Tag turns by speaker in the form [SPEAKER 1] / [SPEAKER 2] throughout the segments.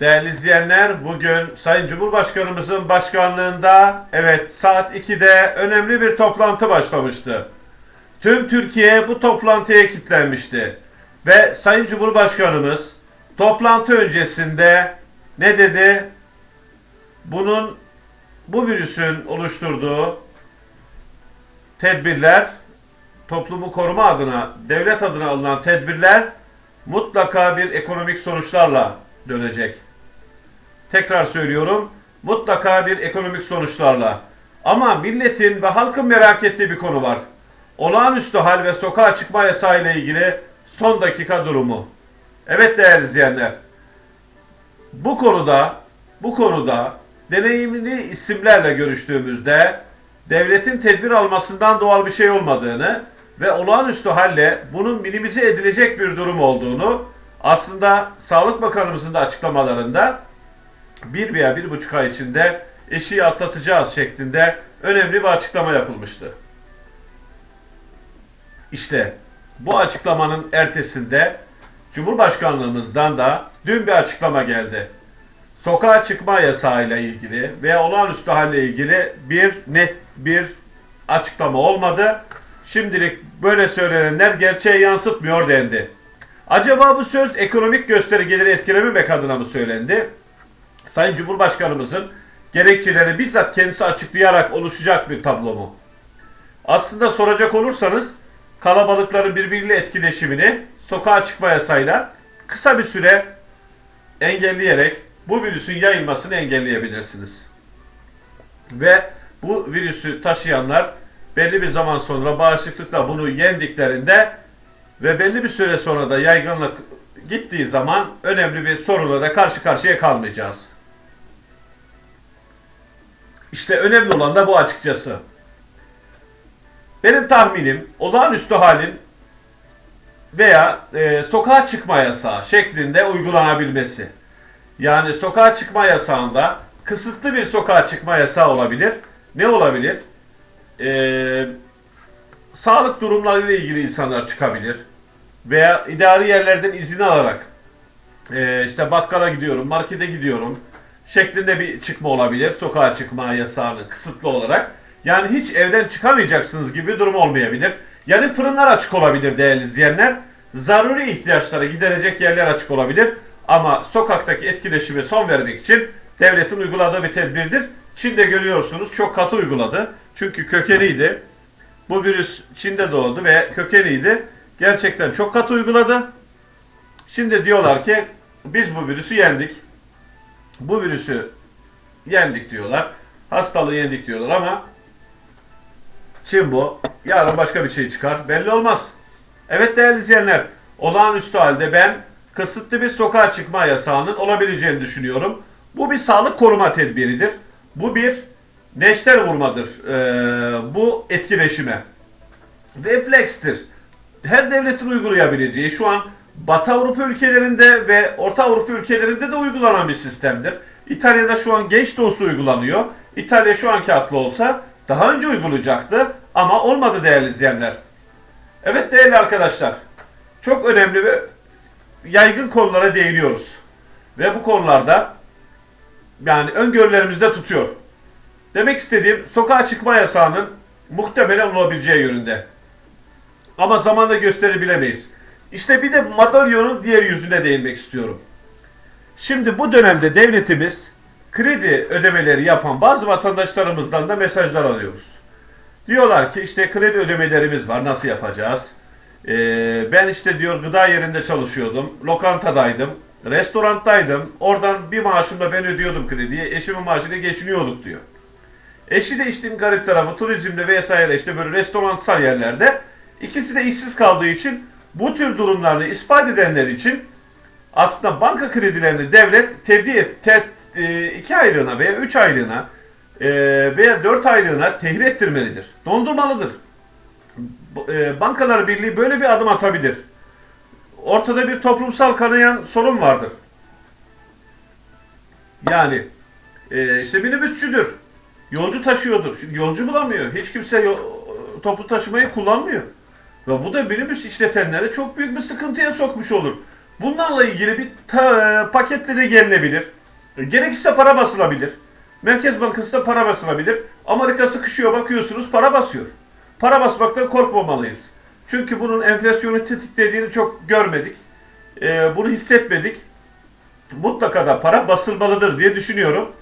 [SPEAKER 1] Değerli izleyenler, bugün Sayın Cumhurbaşkanımızın başkanlığında evet saat 2'de önemli bir toplantı başlamıştı. Tüm Türkiye bu toplantıya kilitlenmişti. Ve Sayın Cumhurbaşkanımız toplantı öncesinde ne dedi? Bunun bu virüsün oluşturduğu tedbirler, toplumu koruma adına, devlet adına alınan tedbirler mutlaka bir ekonomik sonuçlarla dönecek. Tekrar söylüyorum, mutlaka bir ekonomik sonuçlarla. Ama milletin ve halkın merak ettiği bir konu var. Olağanüstü hal ve sokağa çıkma yasağı ile ilgili son dakika durumu. Evet değerli izleyenler, bu konuda bu konuda deneyimli isimlerle görüştüğümüzde devletin tedbir almasından doğal bir şey olmadığını ve olağanüstü halle bunun minimize edilecek bir durum olduğunu aslında Sağlık Bakanımızın da açıklamalarında bir veya bir buçuk ay içinde eşiği atlatacağız şeklinde önemli bir açıklama yapılmıştı. İşte bu açıklamanın ertesinde Cumhurbaşkanlığımızdan da dün bir açıklama geldi. Sokağa çıkma yasağıyla ilgili veya olağanüstü halle ilgili bir net bir açıklama olmadı. Şimdilik böyle söylenenler gerçeğe yansıtmıyor dendi. Acaba bu söz ekonomik göstergeleri etkilememek adına mı söylendi? Sayın Cumhurbaşkanımızın gerekçeleri bizzat kendisi açıklayarak oluşacak bir tablo mu? Aslında soracak olursanız kalabalıkların birbiriyle etkileşimini sokağa çıkma yasayla kısa bir süre engelleyerek bu virüsün yayılmasını engelleyebilirsiniz. Ve bu virüsü taşıyanlar belli bir zaman sonra bağışıklıkla bunu yendiklerinde ve belli bir süre sonra da yaygınlık gittiği zaman önemli bir sorunla da karşı karşıya kalmayacağız. İşte önemli olan da bu açıkçası. Benim tahminim olağanüstü halin veya e, sokağa çıkma yasağı şeklinde uygulanabilmesi. Yani sokağa çıkma yasağında kısıtlı bir sokağa çıkma yasağı olabilir. Ne olabilir? Ee, sağlık durumlarıyla ilgili insanlar çıkabilir. Veya idari yerlerden izin alarak e, işte bakkala gidiyorum, markete gidiyorum şeklinde bir çıkma olabilir. Sokağa çıkma yasağını kısıtlı olarak. Yani hiç evden çıkamayacaksınız gibi bir durum olmayabilir. Yani fırınlar açık olabilir değerli izleyenler. Zaruri ihtiyaçlara giderecek yerler açık olabilir. Ama sokaktaki etkileşime son vermek için devletin uyguladığı bir tedbirdir. Çin'de görüyorsunuz çok katı uyguladı. Çünkü kökeniydi. Bu virüs Çin'de doğdu ve kökeniydi. Gerçekten çok katı uyguladı. Şimdi diyorlar ki biz bu virüsü yendik. Bu virüsü yendik diyorlar. Hastalığı yendik diyorlar ama Çin bu. Yarın başka bir şey çıkar. Belli olmaz. Evet değerli izleyenler, olağanüstü halde ben kısıtlı bir sokağa çıkma yasağının olabileceğini düşünüyorum. Bu bir sağlık koruma tedbiridir. Bu bir neşter vurmadır. Ee, bu etkileşime. Reflekstir. Her devletin uygulayabileceği şu an Batı Avrupa ülkelerinde ve Orta Avrupa ülkelerinde de uygulanan bir sistemdir. İtalya'da şu an genç dostu uygulanıyor. İtalya şu anki aklı olsa daha önce uygulayacaktı ama olmadı değerli izleyenler. Evet değerli arkadaşlar. Çok önemli ve yaygın konulara değiniyoruz. Ve bu konularda yani öngörülerimizde tutuyor. Demek istediğim sokağa çıkma yasağının muhtemelen olabileceği yönünde. Ama zamanda gösterebilemeyiz. İşte bir de madalyonun diğer yüzüne değinmek istiyorum. Şimdi bu dönemde devletimiz kredi ödemeleri yapan bazı vatandaşlarımızdan da mesajlar alıyoruz. Diyorlar ki işte kredi ödemelerimiz var nasıl yapacağız? Ee, ben işte diyor gıda yerinde çalışıyordum, lokantadaydım, restoranttaydım. Oradan bir maaşımla ben ödüyordum krediyi, eşimin maaşıyla geçiniyorduk diyor. Eşi de işin garip tarafı turizmde vesaire işte böyle restoransal yerlerde. İkisi de işsiz kaldığı için bu tür durumlarını ispat edenler için aslında banka kredilerini devlet tevdi et, te, e, iki aylığına veya üç aylığına e, veya dört aylığına tehir ettirmelidir. Dondurmalıdır. E, Bankalar Birliği böyle bir adım atabilir. Ortada bir toplumsal kanayan sorun vardır. Yani e, işte minibüsçüdür. Yolcu taşıyordur. Şimdi yolcu bulamıyor. Hiç kimse yo- toplu taşımayı kullanmıyor. Ve bu da minibüs işletenleri çok büyük bir sıkıntıya sokmuş olur. Bunlarla ilgili bir ta, paketle de gelinebilir. Gerekirse para basılabilir. Merkez Bankası da para basılabilir. Amerika sıkışıyor bakıyorsunuz para basıyor. Para basmaktan korkmamalıyız. Çünkü bunun enflasyonu tetiklediğini çok görmedik. Ee, bunu hissetmedik. Mutlaka da para basılmalıdır diye düşünüyorum.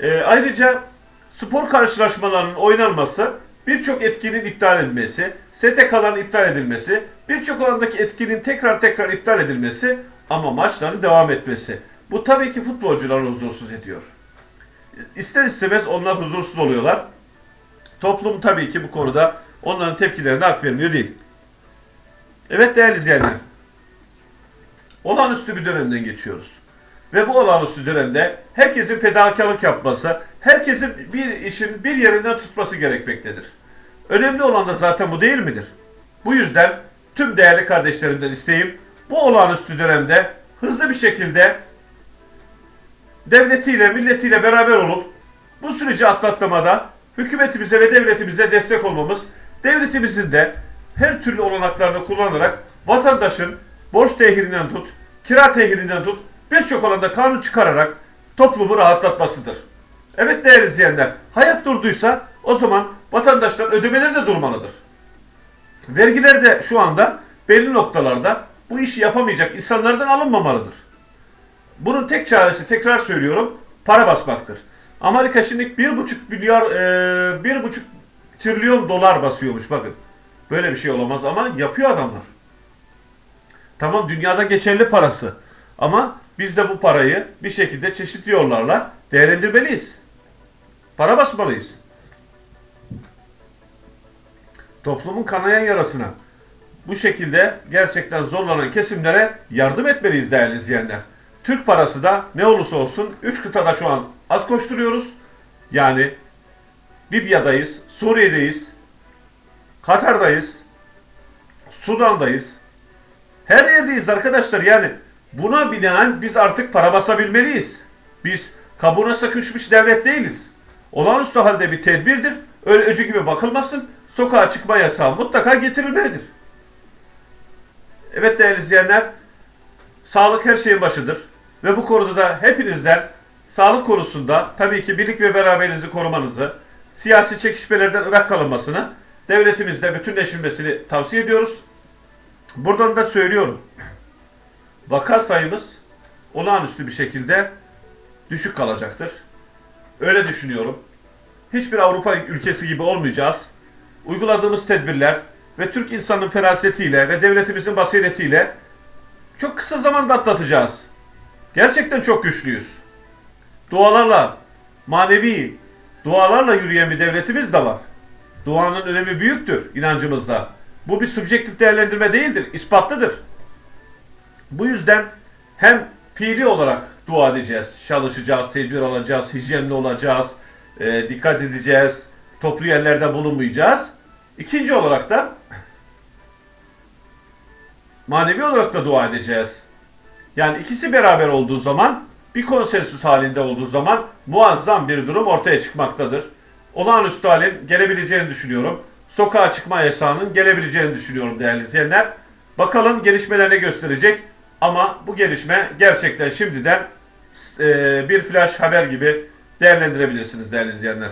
[SPEAKER 1] Ee, ayrıca spor karşılaşmalarının oynanması, birçok etkinin iptal edilmesi, STK'ların iptal edilmesi, birçok alandaki etkinin tekrar tekrar iptal edilmesi ama maçların devam etmesi. Bu tabii ki futbolcuları huzursuz ediyor. İster istemez onlar huzursuz oluyorlar. Toplum tabii ki bu konuda onların tepkilerine hak vermiyor değil. Evet değerli izleyenler. Olağanüstü bir dönemden geçiyoruz. Ve bu olağanüstü dönemde herkesin fedakarlık yapması, herkesin bir işin bir yerinden tutması gerekmektedir. Önemli olan da zaten bu değil midir? Bu yüzden tüm değerli kardeşlerimden isteğim bu olağanüstü dönemde hızlı bir şekilde devletiyle, milletiyle beraber olup bu süreci atlatmada hükümetimize ve devletimize destek olmamız, devletimizin de her türlü olanaklarını kullanarak vatandaşın borç tehirinden tut, kira tehirinden tut, birçok alanda kanun çıkararak toplumu rahatlatmasıdır. Evet değerli izleyenler, hayat durduysa o zaman vatandaşlar ödemeleri de durmalıdır. Vergiler de şu anda belli noktalarda bu işi yapamayacak insanlardan alınmamalıdır. Bunun tek çaresi tekrar söylüyorum para basmaktır. Amerika şimdi bir buçuk milyar e, bir buçuk trilyon dolar basıyormuş bakın. Böyle bir şey olamaz ama yapıyor adamlar. Tamam dünyada geçerli parası. Ama biz de bu parayı bir şekilde çeşitli yollarla değerlendirmeliyiz. Para basmalıyız. Toplumun kanayan yarasına bu şekilde gerçekten zorlanan kesimlere yardım etmeliyiz değerli izleyenler. Türk parası da ne olursa olsun 3 kıtada şu an at koşturuyoruz. Yani Libya'dayız, Suriye'deyiz, Katar'dayız, Sudan'dayız. Her yerdeyiz arkadaşlar yani buna binaen biz artık para basabilmeliyiz. Biz kabuğuna sıkışmış devlet değiliz. Olağanüstü halde bir tedbirdir. Öyle öcü gibi bakılmasın. Sokağa çıkma yasağı mutlaka getirilmelidir. Evet değerli izleyenler, sağlık her şeyin başıdır. Ve bu konuda da hepinizden sağlık konusunda tabii ki birlik ve beraberliğinizi korumanızı, siyasi çekişmelerden ırak kalınmasını, devletimizle bütünleşilmesini tavsiye ediyoruz. Buradan da söylüyorum. Vaka sayımız olağanüstü bir şekilde düşük kalacaktır. Öyle düşünüyorum. Hiçbir Avrupa ülkesi gibi olmayacağız. Uyguladığımız tedbirler ve Türk insanının ferasetiyle ve devletimizin basiretiyle çok kısa zamanda atlatacağız. Gerçekten çok güçlüyüz. Dualarla, manevi dualarla yürüyen bir devletimiz de var. Duanın önemi büyüktür inancımızda. Bu bir subjektif değerlendirme değildir, ispatlıdır. Bu yüzden hem fiili olarak dua edeceğiz, çalışacağız, tedbir alacağız, hijyenli olacağız, e, dikkat edeceğiz, toplu yerlerde bulunmayacağız. İkinci olarak da manevi olarak da dua edeceğiz. Yani ikisi beraber olduğu zaman, bir konsensüs halinde olduğu zaman muazzam bir durum ortaya çıkmaktadır. Olağanüstü halin gelebileceğini düşünüyorum. Sokağa çıkma yasağının gelebileceğini düşünüyorum değerli izleyenler. Bakalım gelişmeler ne gösterecek. Ama bu gelişme gerçekten şimdiden e, bir flash haber gibi değerlendirebilirsiniz değerli izleyenler.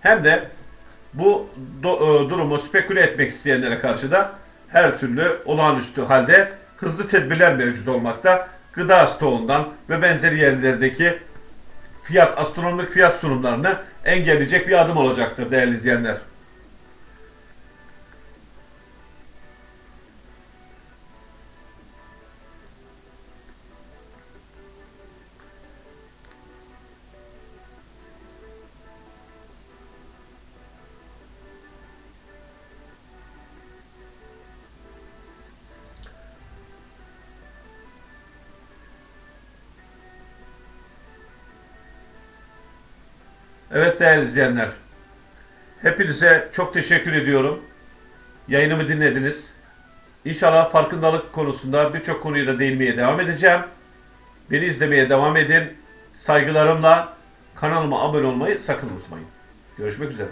[SPEAKER 1] Hem de bu do, e, durumu speküle etmek isteyenlere karşı da her türlü olağanüstü halde hızlı tedbirler mevcut olmakta. Gıda stoğundan ve benzeri yerlerdeki fiyat, astronomik fiyat sunumlarını engelleyecek bir adım olacaktır değerli izleyenler. Evet değerli izleyenler. Hepinize çok teşekkür ediyorum. Yayınımı dinlediniz. İnşallah farkındalık konusunda birçok konuya da değinmeye devam edeceğim. Beni izlemeye devam edin. Saygılarımla kanalıma abone olmayı sakın unutmayın. Görüşmek üzere.